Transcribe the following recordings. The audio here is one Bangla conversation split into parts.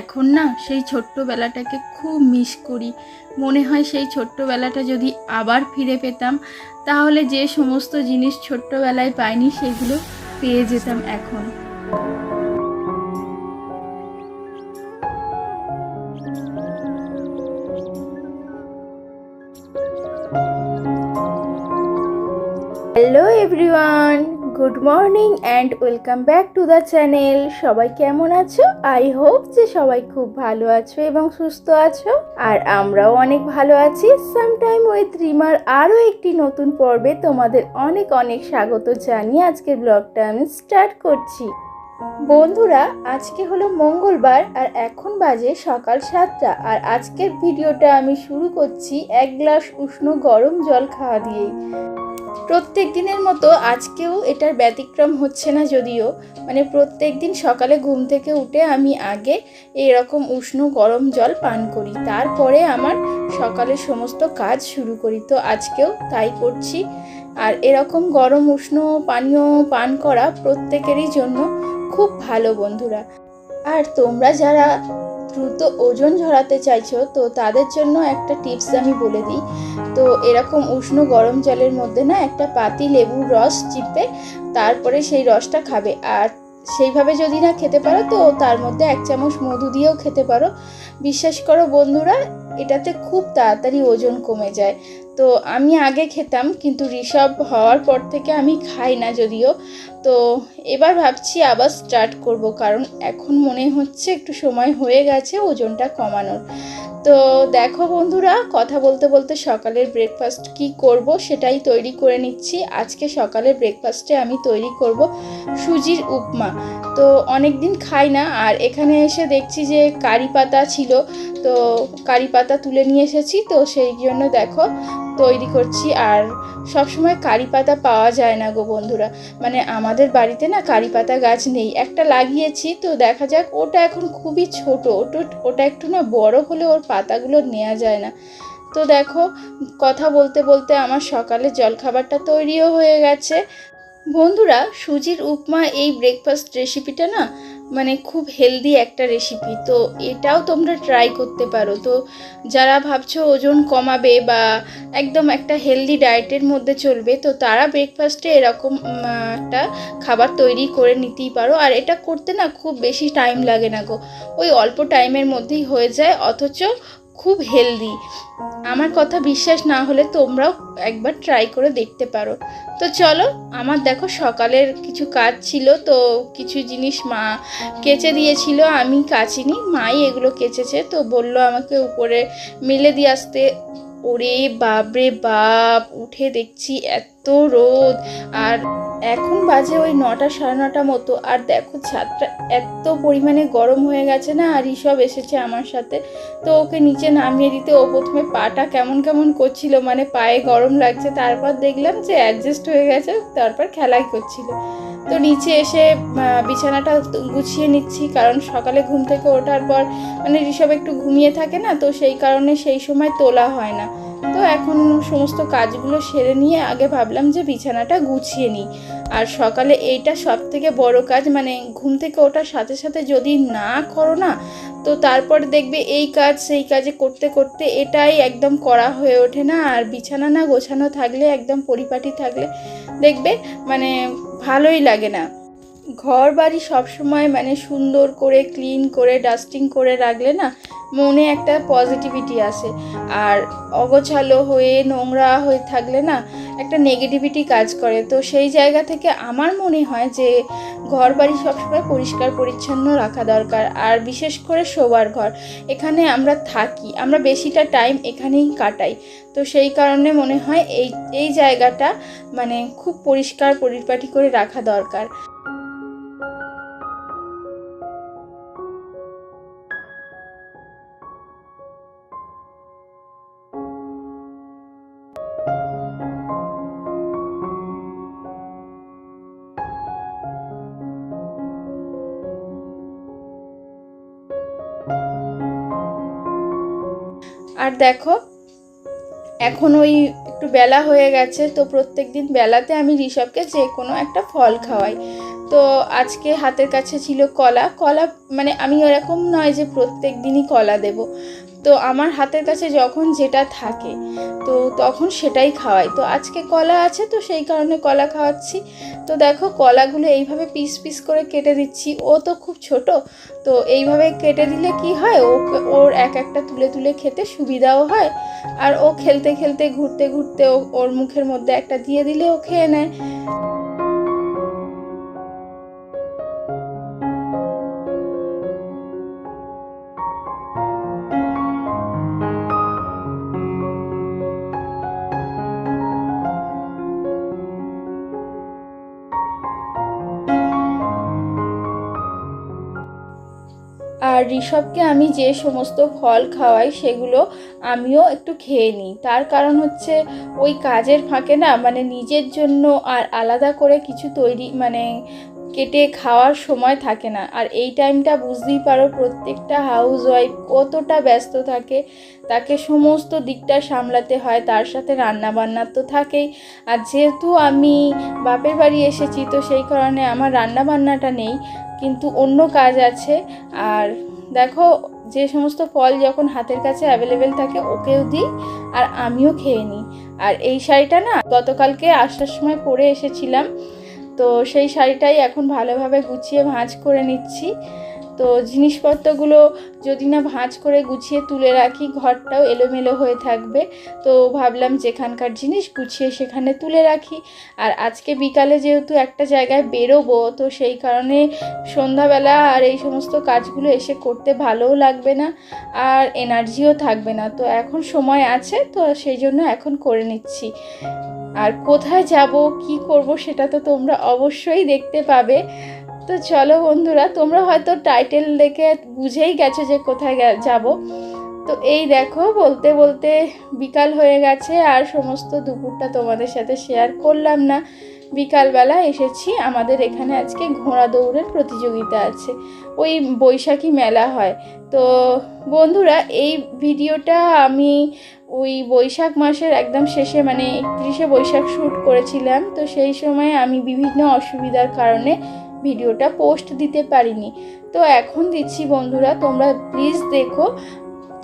এখন না সেই ছোট্টবেলাটাকে খুব মিস করি। মনে হয় সেই ছোট্টবেলাটা যদি আবার ফিরে পেতাম, তাহলে যে সমস্ত জিনিস ছোট্টবেলায় পাইনি, সেগুলো পেয়ে যেতাম এখন। Hello everyone good morning and welcome back to the channel সবাই কেমন আছো? আই হোপ যে সবাই খুব ভালো আছো এবং সুস্থ আছো। আর আমরাও অনেক ভালো আছি। সামটাইম উইথ রিমার আরও একটি নতুন পর্বে তোমাদের অনেক অনেক স্বাগত জানিয়ে আজকের ব্লগটা আমি স্টার্ট করছি। বন্ধুরা, আজকে হলো মঙ্গলবার আর এখন বাজে সকাল সাতটা। আর আজকের ভিডিওটা আমি শুরু করছি এক গ্লাস উষ্ণ গরম জল খাওয়া দিয়েই। প্রত্যেক দিনের মতো আজকেও এটার ব্যতিক্রম হচ্ছে না যদিও। মানে প্রত্যেক দিন সকালে ঘুম থেকে উঠে আমি আগে এরকম উষ্ণ গরম জল পান করি। তারপরে আমার সকালের সমস্ত কাজ শুরু করি। তো আজকেও তাই করছি। আর এরকম গরম, উষ্ণ পানীয় পান করা প্রত্যেকেরই জন্য খুব ভালো বন্ধুরা। আর তোমরা যারা দ্রুত ওজন ঝরাতে চাইছো, তো তাদের জন্য একটা টিপস আমি বলে দিই। তো এরকম উষ্ণ গরম জলের মধ্যে না একটা পাতি লেবুর রস চিপে, তারপরে সেই রসটা খাবে। আর সেইভাবে যদি না খেতে পারো, তো তার মধ্যে এক চামচ মধু দিয়েও খেতে পারো। বিশ্বাস করো বন্ধুরা, এটাতে খুব তাড়াতাড়ি ওজন কমে যায়। তো আমি আগে খেতাম, কিন্তু ঋষভ হওয়ার পর থেকে আমি খাই না যদিও। তো এবার ভাবছি আবার স্টার্ট করব, কারণ এখন মনে হচ্ছে একটু সময় হয়ে গেছে ওজনটা কমানোর। তো দেখো বন্ধুরা, কথা বলতে বলতে সকালের ব্রেকফাস্ট কি করব সেটাই তৈরি করে নিচ্ছি। আজকে সকালের ব্রেকফাস্টে আমি তৈরি করব সুজির উপমা। তো অনেক দিন খাই না, আর এখানে এসে দেখছি যে কারি পাতা ছিল, তো কারি পাতা তুলে নিয়ে এসেছি, তো সেই জন্য দেখো তৈরি করছি আর সব সময় কারি পাতা পাওয়া যায় না গো বন্ধুরা। মানে আমাদের বাড়িতে না কারি পাতা গাছ নেই। একটা লাগিয়েছি তো দেখা যাক, ওটা এখন খুবই ছোট। ওটা ওটা একটু না বড় হলে ওর পাতাগুলো নেওয়া যায় না। তো দেখো, কথা বলতে বলতে আমার সকালে জলখাবারটা তৈরিও হয়ে গেছে। বন্ধুরা, সুজির উপমা এই ব্রেকফাস্ট রেসিপিটা না মানে খুব হেলদি একটা রেসিপি তো এটাও তোমরা ট্রাই করতে পারো। তো যারা ভাবছ ওজন কমাবে বা একদম একটা হেলদি ডায়েটের মধ্যে চলবে, তো তারা ব্রেকফাস্টে এরকম একটা খাবার তৈরি করে নিতেই পারো। আর এটা করতে না খুব বেশি টাইম লাগে না গো। ওই অল্প টাইমের মধ্যেই হয়ে যায়, অথচ খুব হেলদি আমার কথা বিশ্বাস না হলে তোমরাও একবার ট্রাই করে দেখতে পারো। তো চলো, আমার দেখো সকালের কিছু কাজ ছিল, তো কিছু জিনিস মা কেচে দিয়েছিল, আমি কাচিনি, মাই এগুলো কেচেছে, তো বলল আমাকে উপরে মেলে দিয়ে আসতে। ওরে বাপরে বাপ, উঠে দেখছি এত রোদ। আর এখন বাজে ওই নটা সাড়ে নটা মতো। আর দেখো ছাদটা এত পরিমাণে গরম হয়ে গেছে না, আর ঋষভ এসেছে আমার সাথে। তো ওকে নিচে নামিয়ে দিতে, ও প্রথমে পাটা কেমন কেমন করছিল মানে পায়ে গরম লাগছে, তারপর দেখলাম যে অ্যাডজাস্ট হয়ে গেছে, তারপর খেলাই করছিল। তো নিচে এসে বিছানাটা গুছিয়ে নিচ্ছি, কারণ সকালে ঘুম থেকে ওঠার পর মানে ঋষভ একটু ঘুমিয়ে থাকে না, তো সেই কারণে সেই সময় তোলা হয় না। তো এখন সমস্ত কাজগুলো সেরে নিয়ে আগে ভাবলাম যে বিছানাটা গুছিয়ে নিই। আর সকালে এইটা সব থেকে বড় কাজ মানে ঘুম থেকে ওঠার সাথে সাথে যদি না করো না, তো তারপর দেখবে এই কাজ সেই কাজে করতে করতে এটাই একদম করা হয়ে ওঠে না। আর বিছানা না গোছানো থাকলে, একদম পরিপাটি থাকলে দেখবে মানে ভালোই লাগে না। ঘর বাড়ি সবসময় মানে সুন্দর করে ক্লিন করে ডাস্টিং করে রাখলে না, মনে একটা পজিটিভিটি আসে। আর অগোছালো হয়ে, নোংরা হয়ে থাকলে না, একটা নেগেটিভিটি কাজ করে। তো সেই জায়গা থেকে আমার মনে হয় যে ঘর বাড়ি সবসময় পরিষ্কার, পরিচ্ছন্ন রাখা দরকার। আর বিশেষ করে শোবার ঘর। এখানে আমরা থাকি। আমরা বেশিটা টাইম এখানেই কাটাই। তো সেই কারণে মনে হয় এই এই জায়গাটা মানে খুব পরিষ্কার, পরিপাটি করে রাখা দরকার। আর দেখো, এখন ওই একটু বেলা হয়ে গেছে, তো প্রত্যেক দিন বেলাতে আমি ঋষভকে যে কোনো একটা ফল খাওয়াই। তো আজকে হাতের কাছে ছিল কলা। কলা মানে আমি ওরকম নয় যে প্রত্যেক দিনই কলা দেব। তো আমার হাতের কাছে যখন যেটা থাকে, তো তখন সেটাই খাওয়াই। তো আজকে কলা আছে তো সেই কারণে কলা খাওয়াচ্ছি। তো দেখো কলাগুলো এইভাবে পিস পিস করে কেটে দিচ্ছি। ও তো খুব ছোট, তো এইভাবে কেটে দিলে কি হয়? ও ওর এক একটা তুলে তুলে খেতে সুবিধাও হয়। আর ও খেলতে খেলতে, ঘুরতে ঘুরতে ওর মুখের মধ্যে একটা দিয়ে দিলে ও খেয়ে নেয়। আর ঋষভকে আমি যে সমস্ত ফল খাওয়াই, সেগুলো আমিও একটু খেয়ে নিই। তার কারণ হচ্ছে ওই কাজের ফাঁকে না মানে নিজের জন্য আর আলাদা করে কিছু তৈরি মানে কেটে খাওয়ার সময় থাকে না। আর এই টাইমটা বুঝতেই পারো প্রত্যেকটা হাউস ওয়াইফ কতটা ব্যস্ত থাকে, তাকে সমস্ত দিকটা সামলাতে হয়, তার সাথে রান্না বান্না তো থাকেই। আর যেহেতু আমি বাপের বাড়ি এসেছি, তো সেই কারণে আমার রান্না বান্নাটা নেই, কিন্তু অন্য কাজ আছে। আর দেখো, যে সমস্ত ফল যখন হাতের কাছে অ্যাভেলেবেল থাকে, ওকেও দিই আর আমিও খেয়ে নিই। আর এই শাড়িটা না, গতকালকে আসার সময় পরে এসেছিলাম, তো সেই শাড়িটাই এখন ভালোভাবে গুছিয়ে ভাঁজ করে নিচ্ছি। তো জিনিসপত্রগুলো যদি না ভাঁজ করে গুছিয়ে তুলে রাখি, ঘরটাও এলোমেলো হয়ে থাকবে। তো ভাবলাম যেখানকার জিনিস গুছিয়ে সেখানে তুলে রাখি। আর আজকে বিকালে যেহেতু একটা জায়গায় বেরোবো, তো সেই কারণে সন্ধ্যাবেলা আর এই সমস্ত কাজগুলো এসে করতে ভালোও লাগবে না আর এনার্জিও থাকবে না। তো এখন সময় আছে, তো সেই জন্য এখন করে নিচ্ছি। আর কোথায় যাব, কি করব, সেটা তো তোমরা অবশ্যই দেখতে পাবে। তো চলো বন্ধুরা, তোমরা হয়তো টাইটেল দেখে বুঝেই গেছো যে কোথায় যাব। তো এই দেখো, বলতে বলতে বিকাল হয়ে গেছে আর সমস্ত দুপুরটা তোমাদের সাথে শেয়ার করলাম না। বিকালবেলা এসেছি, আমাদের এখানে আজকে ঘোড়া দৌড়ের প্রতিযোগিতা আছে, ওই বৈশাখী মেলা হয়। তো বন্ধুরা, এই ভিডিওটা আমি ওই বৈশাখ মাসের একদম শেষে মানে একত্রিশে বৈশাখ শ্যুট করেছিলাম। তো সেই সময় আমি বিভিন্ন অসুবিধার কারণে ভিডিওটা পোস্ট দিতে পারিনি। তো এখন দিচ্ছি বন্ধুরা, তোমরা প্লিজ দেখো,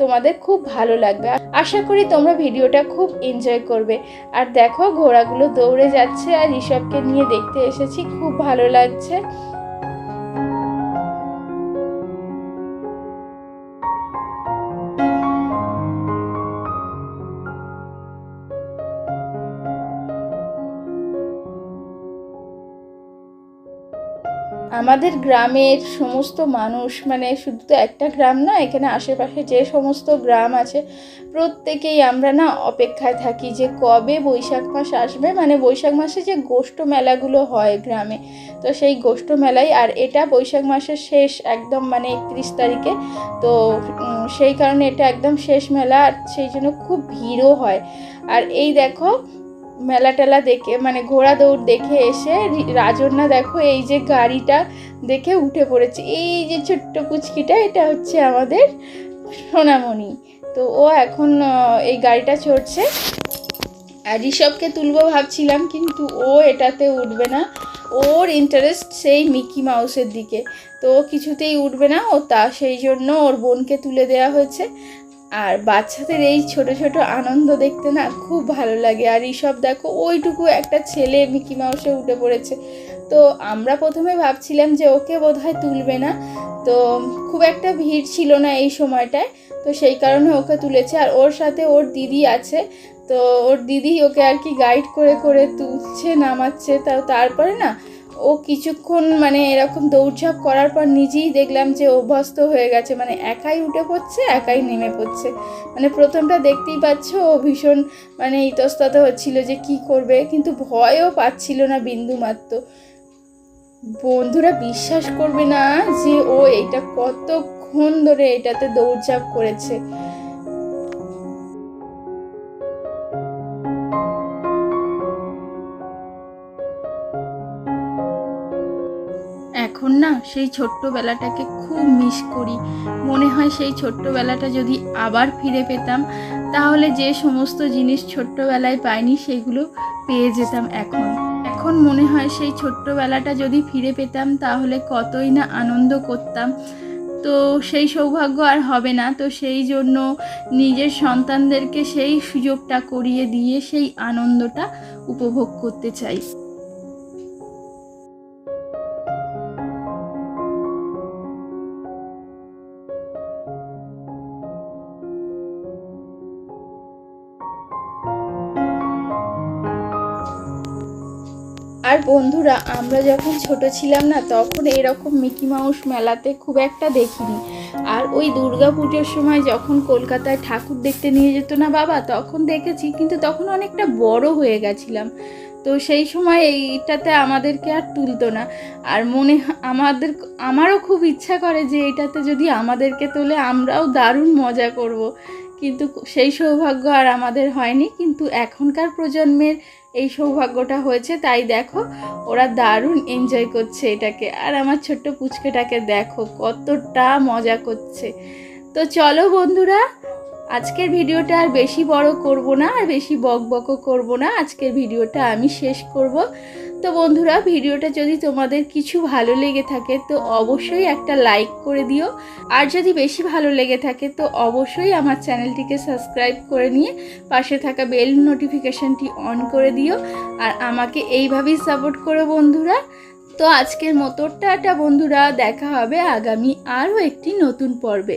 তোমাদের খুব ভালো লাগবে। আশা করি তোমরা ভিডিওটা খুব এনজয় করবে। আর দেখো, ঘোড়াগুলো দৌড়ে যাচ্ছে আর ঋষভকে নিয়ে দেখতে এসেছি, খুব ভালো লাগছে। আমাদের গ্রামের সমস্ত মানুষ মানে শুধু তো একটা গ্রাম না, এখানে আশেপাশে যে সমস্ত গ্রাম আছে, প্রত্যেকেই আমরা না অপেক্ষায় থাকি যে কবে বৈশাখ মাস আসবে। মানে বৈশাখ মাসে যে গোষ্ঠ মেলাগুলো হয় গ্রামে, তো সেই গোষ্ঠ মেলাই, আর এটা বৈশাখ মাসের শেষ, একদম মানে একত্রিশ তারিখে। তো সেই কারণে এটা একদম শেষ মেলা, আর সেই জন্য খুব ভিড়ও হয়। আর এই দেখো মেলা টেলা দেখে মানে ঘোড়া দৌড় দেখে এসে রাজন্যা দেখো, এই যে গাড়িটা দেখে উঠে পড়েছে। এই যে ছোট্ট পুচকিটা, এটা হচ্ছে আমাদের সোনামণি। তো ও এখন এই গাড়িটা চড়ছে। আর ঋষভকে তুলবো ভাবছিলাম, কিন্তু ও এটাতে উঠবে না। ওর ইন্টারেস্ট সেই মিকি মাউসের দিকে। তো কিছুতেই উঠবে না, ও তা, সেই জন্য ওর বোনকে তুলে দেওয়া হয়েছে। আর বাচ্চাদের এই ছোট ছোট আনন্দ দেখতে না খুব ভালো লাগে। আর এইসব দেখো, ওইটুকু একটা ছেলে মিকি মাউসে উঠে পড়েছে। তো আমরা প্রথমে ভাবছিলাম যে ওকে বোধহয় তুলবে না। তো খুব একটা ভিড় ছিল না এই সময়টায়। তো সেই কারণে ওকে তুলেছে। আর ওর সাথে ওর দিদি আছে। তো ওর দিদি ওকে আর কি গাইড করে করে তুলছে, নামাচ্ছে। তা তারপরে না ও কিছুক্ষণ মানে এরকম দৌড়ঝাঁপ করার পর নিজেই দেখলাম যে অভ্যস্ত হয়ে গেছে মানে একাই উঠে পড়ছে, একাই নেমে পড়ছে। মানে প্রথমটা দেখতেই পাচ্ছ ও ভীষণ মানে ইতস্তত হচ্ছিল যে কি করবে, কিন্তু ভয়ও পাচ্ছিল না বিন্দু মাত্র। বন্ধুরা, বিশ্বাস করবে না যে ও এটা কতক্ষণ ধরে এটাতে দৌড়ঝাঁপ করেছে। সেই ছোট্টবেলাটাকে খুব মিস করি। মনে হয় সেই ছোট্টবেলাটা যদি আবার ফিরে পেতাম, তাহলে যে সমস্ত জিনিস ছোট্টবেলায় পাইনি সেগুলো পেয়ে যেতাম এখন। এখন মনে হয় সেই ছোট্টবেলাটা যদি ফিরে পেতাম, তাহলে কতই না আনন্দ করতাম। তো সেই সৌভাগ্য আর হবে না। তো সেই জন্য নিজের সন্তানদেরকে সেই সুযোগটা করিয়ে দিয়ে সেই আনন্দটা উপভোগ করতে চাই। আর বন্ধুরা, আমরা যখন ছোট ছিলাম না, তখন এরকম মিকি মাউস মেলাতে খুব একটা দেখিনি। আর ওই দুর্গা পুজোর সময় যখন কলকাতায় ঠাকুর দেখতে নিয়ে যেত না বাবা, তখন দেখেছি, কিন্তু তখন অনেকটা বড় হয়ে গেছিলাম। তো সেই সময় এইটাতে আমাদেরকে আর তুলতো না। আর মনে আমাদের, আমারও খুব ইচ্ছা করে যে এটাতে যদি আমাদেরকে তোলে, আমরাও দারুণ মজা করব। কিন্তু সেই সৌভাগ্য আর আমাদের হয়নি, কিন্তু এখনকার প্রজন্মের এই সৌভাগ্যটা হয়েছে, তাই দেখো ওরা দারুণ এনজয় করছে এটাকে। আর আমার ছোট্ট পুচকেটাকে দেখো কতটা মজা করছে। তো চলো বন্ধুরা, আজকের ভিডিওটা আর বেশি বড় করব না, আর বেশি বক বকও করব না, আজকের ভিডিওটা আমি শেষ করব। তো বন্ধুরা, ভিডিওটা যদি তোমাদের কিছু ভালো লেগে থাকে, তো অবশ্যই একটা লাইক করে দিও। আর যদি বেশি ভালো লেগে থাকে, তো অবশ্যই আমার চ্যানেলটিকে সাবস্ক্রাইব করে নিয়ে পাশে থাকা বেল নোটিফিকেশনটি অন করে দিও। আর আমাকে এইভাবেই সাপোর্ট করো বন্ধুরা। তো আজকের মতো টাটা বন্ধুরা, দেখা হবে আগামী আরও একটি নতুন পর্বে।